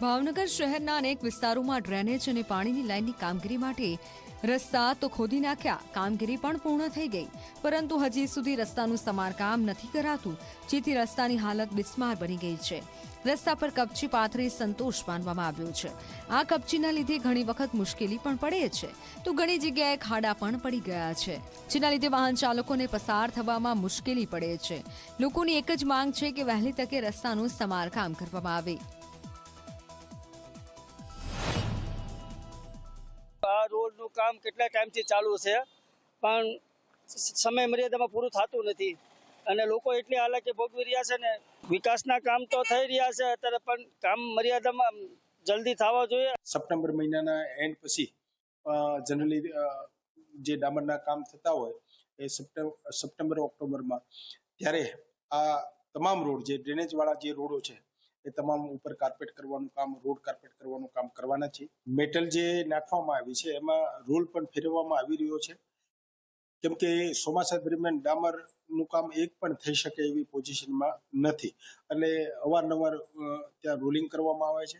ભાવનગર શહેરના અનેક વિસ્તારોમાં ડ્રેનેજ અને પાણીની લાઇનની કામગીરી માટે રસ્તા તો ખોદી નાખ્યા, કામગીરી પણ પૂર્ણ થઈ ગઈ. પરંતુ હજી સુધી રસ્તાનું સમારકામ નથી કરાતું, જેથી રસ્તાની હાલત બિસ્માર બની ગઈ છે. રસ્તા પર કપચી પાથરી સંતોષ માનવામાં આવ્યો છે. આ કપચીના લીધે ઘણી વખત મુશ્કેલી પણ પડે છે. તો ઘણી જગ્યાએ ખાડા પણ પડી ગયા છે. જેના લીધે વાહન ચાલકોને પસાર થવામાં મુશ્કેલી પડે છે. લોકોની એક જ માંગ છે કે વહેલી તકે રસ્તાનું સમારકામ કરવામાં આવે. રોડનું કામ કેટલા ટાઈમથી ચાલુ છે? પણ સમય મર્યાદામાં પૂરું થતું નથી. અને લોકો એટલી હાલાકી ભોગવી રહ્યા છે ને, વિકાસના કામ તો થઈ રહ્યા છે અત્યારે, પણ કામ મર્યાદામાં જલ્દી થવા જોઈએ. સપ્ટેમ્બર મહિનાના એન્ડ પછી જનરલી જે ડામરના કામ થતા હોય, એ સપ્ટેમ્બર, ઓક્ટોબરમાં, ત્યારે આ તમામ રોડ, જે ડ્રેનેજ વાળા જે રોડો છે એ તમામ ઉપર કાર્પેટ કરવાનું કામ રોડ કાર્પેટ કરવાનું કામ કરવાના છે મેટલ જે નાખવામાં આવી છે, એમાં રોલ પણ ફેરવવામાં આવી રહ્યો છે. કેમ કે ચોમાસા દરમિયાન ડામરનું કામ એક પણ થઈ શકે એવી પોઝિશનમાં નથી. એટલે અવારનવાર ત્યાં રોલિંગ કરવામાં આવે છે.